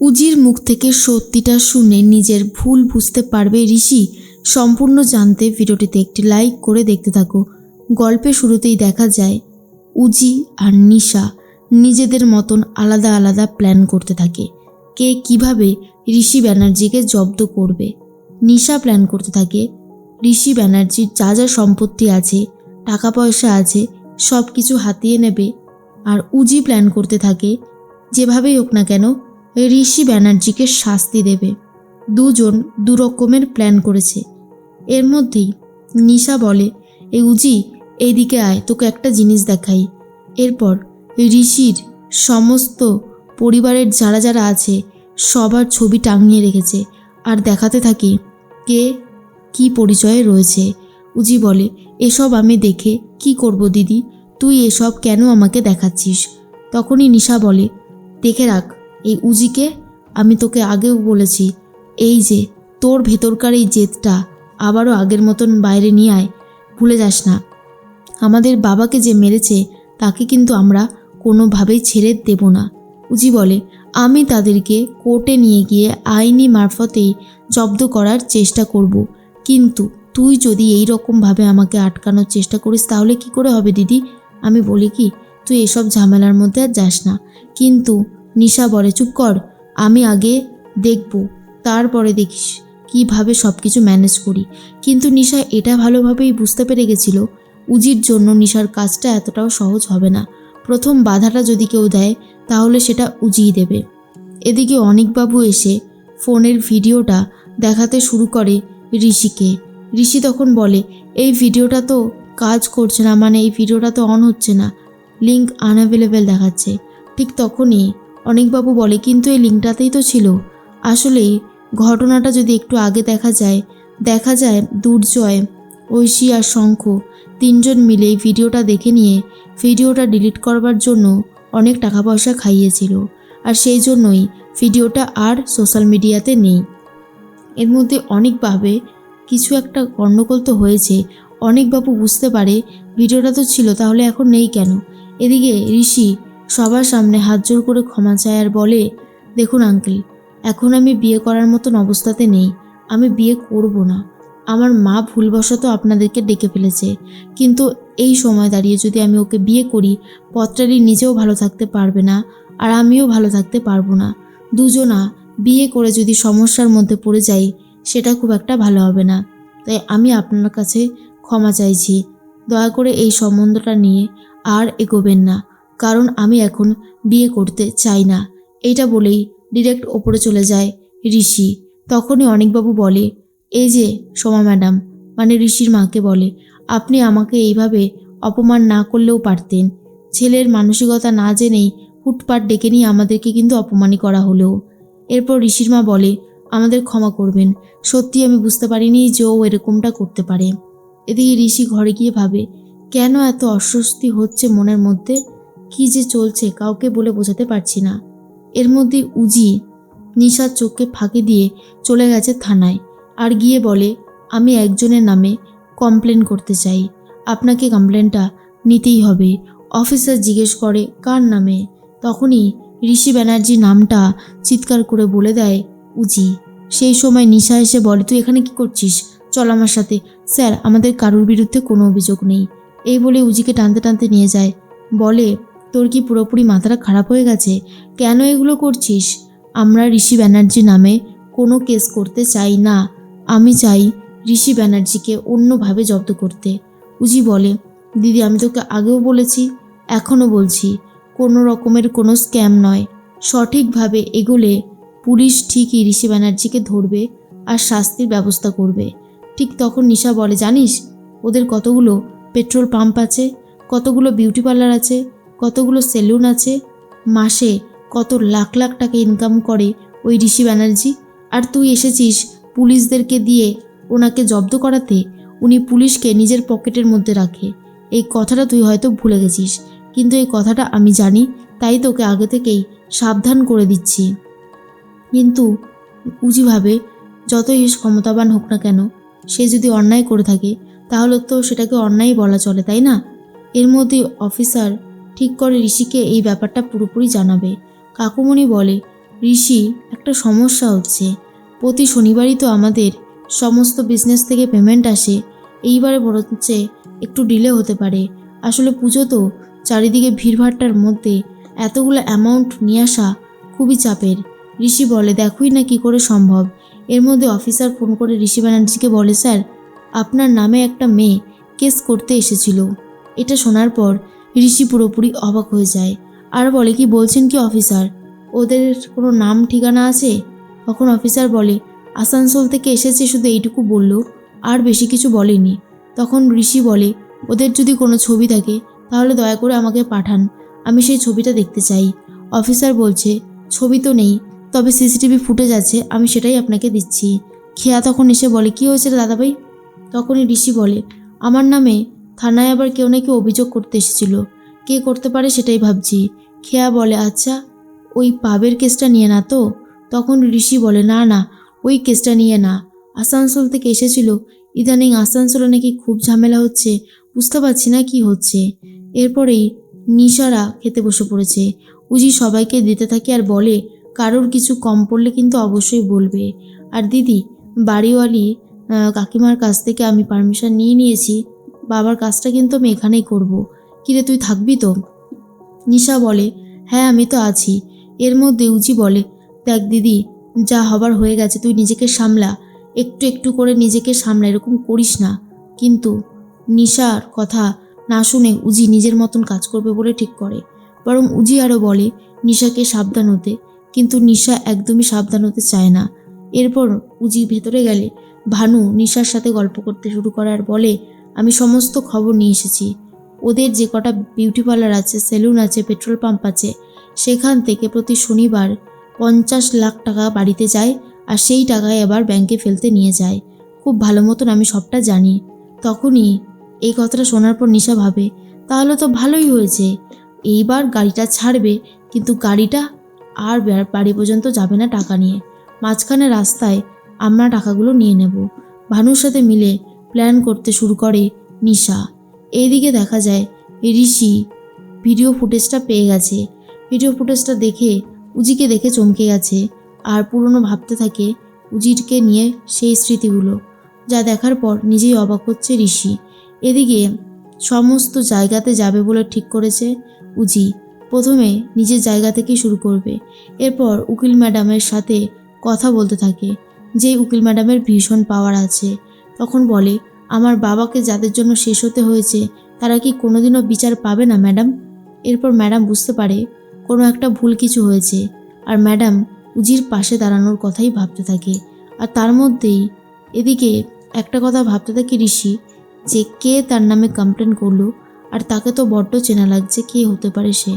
উজির মুখ থেকে সত্যিটা শুনে নিজের ভুল বুঝতে পারবে ঋষি। সম্পূর্ণ জানতে ভিডিওটিতে একটি লাইক করে দেখতে থাকো। গল্পে শুরুতেই দেখা যায়, উজি আর নিশা নিজেদের মতন আলাদা আলাদা প্ল্যান করতে থাকে। কে কীভাবে ঋষি ব্যানার্জিকে জব্দ করবে? নিশা প্ল্যান করতে থাকে, ঋষি ব্যানার্জির যা যা সম্পত্তি আছে, টাকা পয়সা আছে সব কিছু হাতিয়ে নেবে। আর উজি প্ল্যান করতে থাকে, যেভাবেই হোক না কেন ঋষি ব্যানার্জিকে শাস্তি দেবে। দুজন দু রকমের প্ল্যান করেছে। এর মধ্যেই নিশা বলে, এ উজি, এইদিকে আয়, তোকে একটা জিনিস দেখাই। এরপর ঋষির সমস্ত পরিবারের যারা যারা আছে, সবার ছবি টাঙিয়ে রেখেছে। আর দেখাতে থাকে কে কি পরিচয়ে রয়েছে। উজি বলে, এসব আমি দেখে কি করব দিদি? তুই এসব কেন আমাকে দেখাচ্ছিস? তখনই নিশা বলে, দেখে রাখ এই উজিকে আমি তোকে আগেও বলেছি, এই যে, তোর ভেতরকার এই জেদটা আবারও আগের মতন বাইরে নিয়ে আয়, ভুলে যাস না। আমাদের বাবাকে যে মেরেছে, তাকে কিন্তু আমরা কোনোভাবেই ছেড়ে দেব না। উজি বলে, আমি তাদেরকে কোর্টে নিয়ে গিয়ে আইনি মারফতেই জব্দ করার চেষ্টা করব। কিন্তু তুই যদি এই রকমভাবে আমাকে আটকানোর চেষ্টা করিস, তাহলে কি করে হবে দিদি? আমি বলি কি, তুই এসব ঝামেলার মধ্যে আর যাস না। কিন্তু নিশা বলে, চুপ কর, আমি আগে দেখব, তারপরে দেখিস কীভাবে সব কিছু ম্যানেজ করি। কিন্তু নিশা এটা ভালোভাবেই বুঝতে পেরে গেছিল, উজির জন্য নিশার কাজটা এতটাও সহজ হবে না। প্রথম বাধাটা যদি কেউ দেয়, তাহলে সেটা উজিই দেবে। এদিকে অনিকবাবু এসে ফোনের ভিডিওটা দেখাতে শুরু করে ঋষিকে। ঋষি তখন বলে, এই ভিডিওটা তো কাজ করছে না মানে এই ভিডিওটা তো অন হচ্ছে না। লিঙ্ক আনঅ্যাভেলেবেল দেখাচ্ছে। ঠিক তখনই অনেকবাবু বলে, কিন্তু এই লিঙ্কটাতেই তো ছিল। আসলেই ঘটনাটা যদি একটু আগে দেখা যায় দেখা যায় দুর্জয়, ঐশী আর শঙ্খ তিনজন মিলে এই ভিডিওটা দেখে নিয়ে ভিডিওটা ডিলিট করবার জন্য অনেক টাকা পয়সা খাইয়েছিল। আর সেই জন্যই ভিডিওটা আর সোশ্যাল মিডিয়াতে নেই। এর মধ্যে অনেকভাবে কিছু একটা গণ্ডগোল তো হয়েছে। অনেকবাবু বুঝতে পারে, ভিডিওটা তো ছিল, তাহলে এখন নেই কেন? এদিকে ঋষি সবার সামনে হাত জোর করে ক্ষমা চায় আর বলে, দেখুন আঙ্কেল, এখন আমি বিয়ে করার মতন অবস্থাতে নেই, আমি বিয়ে করব না। আমার মা ভুলবশত আপনাদেরকে ডেকে ফেলেছে। কিন্তু এই সময় দাঁড়িয়ে যদি আমি ওকে বিয়ে করি পত্রালি নিজেও ভালো থাকতে পারবে না আর আমিও ভালো থাকতে পারব না। দুজনা বিয়ে করে যদি সমস্যার মধ্যে পড়ে যাই, সেটা খুব একটা ভালো হবে না। তাই আমি আপনার কাছে ক্ষমা চাইছি। দয়া করে এই সম্বন্ধটা নিয়ে আর এগোবেন না। কারণ আমি এখন বিয়ে করতে চাই না। এইটা বলেই ডিরেক্ট ওপরে চলে যায় ঋষি। তখনই অনেকবাবু বলে, এই যে, সোমা ম্যাডাম মানে ঋষির মাকে বলে, আপনি আমাকে এইভাবে অপমান না করলেও পারতেন। ছেলের মানসিকতা না জেনেই হুটপাট ডেকে নিয়ে আমাদেরকে কিন্তু অপমানই করা হলেও এরপর ঋষির মা বলে, আমাদের ক্ষমা করবেন। সত্যি আমি বুঝতে পারিনি যে ও এরকমটা করতে পারে। এদিকে ঋষি ঘরে গিয়ে ভাবে, কেন এত অস্বস্তি হচ্ছে মনের মধ্যে? কি যে চলছে কাউকে বলে বোঝাতে পারছি না। এর মধ্যে উজি নিশার চোখকে ফাঁকি দিয়ে চলে গেছে থানায় আর গিয়ে বলে, আমি একজনের নামে কমপ্লেন করতে চাই। আপনাকে কমপ্লেনটা নিতেই হবে। অফিসার জিজ্ঞেস করে, কার নামে? তখনই ঋষি ব্যানার্জি নামটা চিৎকার করে বলে দেয় উজি। সেই সময় নিশা এসে বলে, তুই এখানে কি করছিস? চল আমার সাথে। স্যার, আমাদের কারুর বিরুদ্ধে কোনো অভিযোগ নেই। এই বলে উজিকে টানতে টানতে নিয়ে যায়। বলে তোর কি পুরোপুরি মাথাটা খারাপ হয়ে গেছে? কেন এগুলো করছিস? আমরা ঋষি ব্যানার্জি নামে কোনো কেস করতে চাই না। আমি চাই ঋষি ব্যানার্জিকে অন্যভাবে জব্দ করতে। উজি বলে, দিদি, আমি তোকে আগেও বলেছি, এখনও বলছি, কোনো রকমের কোনো স্ক্যাম নয়। সঠিকভাবে এগোলে পুলিশ ঠিকই ঋষি ব্যানার্জিকে ধরবে আর শাস্তির ব্যবস্থা করবে। ঠিক তখন নিশা বলে, জানিস, ওদের কতগুলো পেট্রোল পাম্প আছে, কতগুলো বিউটি পার্লার আছে কতগুলো সেলুন আছে? মাসে কত লাখ লাখ টাকা ইনকাম করে ওই ঋষি ব্যানার্জি? আর তুই এসেছিস পুলিশদেরকে দিয়ে ওনাকে জব্দ করাতে? উনি পুলিশকে নিজের পকেটের মধ্যে রাখে। এই কথাটা তুই হয়তো ভুলে গেছিস। কিন্তু এই কথাটা আমি জানি, তাই তোকে আগে থেকেই সাবধান করে দিচ্ছি। কিন্তু উজিভাবে যতই ক্ষমতাবান হোক না কেন, সে যদি অন্যায় করে থাকে, তাহলে তো সেটাকে অন্যায় বলা চলে, তাই না? এর মধ্যে অফিসার ঠিক করে ঋষিকে এই ব্যাপারটা পুরোপুরি জানাবে। কাকুমণি বলে, ঋষি, একটা সমস্যা হচ্ছে। প্রতি শনিবারই তো আমাদের সমস্ত বিজনেস থেকে পেমেন্ট আসে। এইবারে হচ্ছে একটু ডিলে হতে পারে। আসলে পুজো তো চারিদিকে ভিড়ভাট্টার মধ্যে এতগুলো অ্যামাউন্ট নিয়ে আসা খুবই চাপের। ঋষি বলে, দেখোই না কি করে সম্ভব। এর মধ্যে অফিসার ফোন করে ঋষি ব্যানার্জিকে বলে, স্যার, আপনার নামে একটা মেয়ে কেস করতে এসেছিল। এটা শোনার পর ঋষি পুরোপুরি অবাক হয়ে যায়। আর বলে, কি বলছেন কি অফিসার? ওদের কোনো নাম ঠিকানা আছে? তখন অফিসার বলে, আসানসোল থেকে এসেছে, শুধু এইটুকু বলল, আর বেশি কিছু বলেনি। তখন ঋষি বলে, ওদের যদি কোনো ছবি থাকে, তাহলে দয়া করে আমাকে পাঠান, আমি সেই ছবিটা দেখতে চাই। অফিসার বলছে, ছবি তো নেই, তবে সিসিটিভি ফুটেজ আছে, আমি সেটাই আপনাকে দিচ্ছি। খেয়া তখন এসে বলে, কি হয়েছে দাদাভাই? তখনই ঋষি বলে, আমার নামে থানায় আবার কেউ নাকি অভিযোগ করতে এসেছিল। কে করতে পারে সেটাই ভাবছি। খেয়া বলে আচ্ছা ওই পাবের কেসটা নিয়ে না তো? তখন ঋষি বলে, না না, ওই কেসটা নিয়ে না। আসানসোল থেকে এসেছিল। ইদানিং আসানসোলে নাকি খুব ঝামেলা হচ্ছে। বুঝতে পারছি না কি হচ্ছে। এরপরেই নিশারা খেতে বসে পড়েছে। উজি সবাইকে দিতে থাকে আর বলে, কারোর কিছু কম পড়লে কিন্তু অবশ্যই বলবে। আর দিদি, বাড়িওয়ালি কাকিমার কাছ থেকে আমি পারমিশন নিয়ে নিয়েছি। বাবার কাজটা কিন্তু আমি এখানেই করব। কিরে, তুই থাকবি তো? নিশা বলে হ্যাঁ আমি তো আছি। এর মধ্যে উজি বলে, দেখ দিদি, যা হবার হয়ে গেছে, তুই নিজেকে সামলা। একটু একটু করে নিজেকে সামলা, এরকম করিস না। কিন্তু নিশার কথা না শুনে উজি নিজের মতন কাজ করবে বলে ঠিক করে। বরং উজি আরও বলে, নিশাকে সাবধান হতে। কিন্তু নিশা একদমই সাবধান হতে চায় না। এরপর উজি ভেতরে গেলে, ভানু নিশার সাথে গল্প করতে শুরু করে আর বলে আমি সমস্ত খবর নিয়ে এসেছি। ওদের যে কটা বিউটি পার্লার আছে সেলুন আছে পেট্রোল পাম্প আছে, সেখান থেকে প্রতি শনিবার পঞ্চাশ লাখ টাকা বাড়িতে যায় আর সেই টাকায় আবার ব্যাংকে ফেলতে নিয়ে যায়। খুব ভালো মতন আমি সবটা জানি। তখনই এই কথাটা শোনার পর নিশা ভাবে, তাহলে তো ভালোই হয়েছে। এইবার গাড়িটা ছাড়বে, কিন্তু গাড়িটা আর বাড়ি পর্যন্ত যাবে না টাকা নিয়ে। মাঝখানে রাস্তায় আমরা টাকাগুলো নিয়ে নেব। ভানুর সাথে মিলে প্ল্যান করতে শুরু করে নিশা। এইদিকে দেখা যায়, ঋষি ভিডিও ফুটেজটা পেয়ে গেছে। ভিডিও ফুটেজটা দেখে উজিকে দেখে চমকে গেছে আর পুরনো ভাবতে থাকে উজিরকে নিয়ে সেই স্মৃতিগুলো, যা দেখার পর নিজেই অবাক হচ্ছে ঋষি। এদিকে সমস্ত জায়গাতে যাবে বলে ঠিক করেছে উজি। প্রথমে নিজের জায়গা থেকেই শুরু করবে। এরপর উকিল ম্যাডামের সাথে কথা বলতে থাকে, যে উকিল ম্যাডামের ভীষণ পাওয়ার আছে। তখন বলে, আমার বাবাকে যাদের জন্য শেষ হতে হয়েছে, তারা কি কোনোদিনও বিচার পাবে না, ম্যাডাম? এরপর ম্যাডাম বুঝতে পারে, কোনো একটা ভুল কিছু হয়েছে। আর ম্যাডাম উজির পাশে দাঁড়ানোর কথাই ভাবতে থাকে। আর তার মধ্যেই এদিকে একটা কথা ভাবতে থাকে ঋষি, যে কে তার নামে কমপ্লেন করল, আর তাকে তো বড্ড চেনা লাগছে কে হতে পারে সে।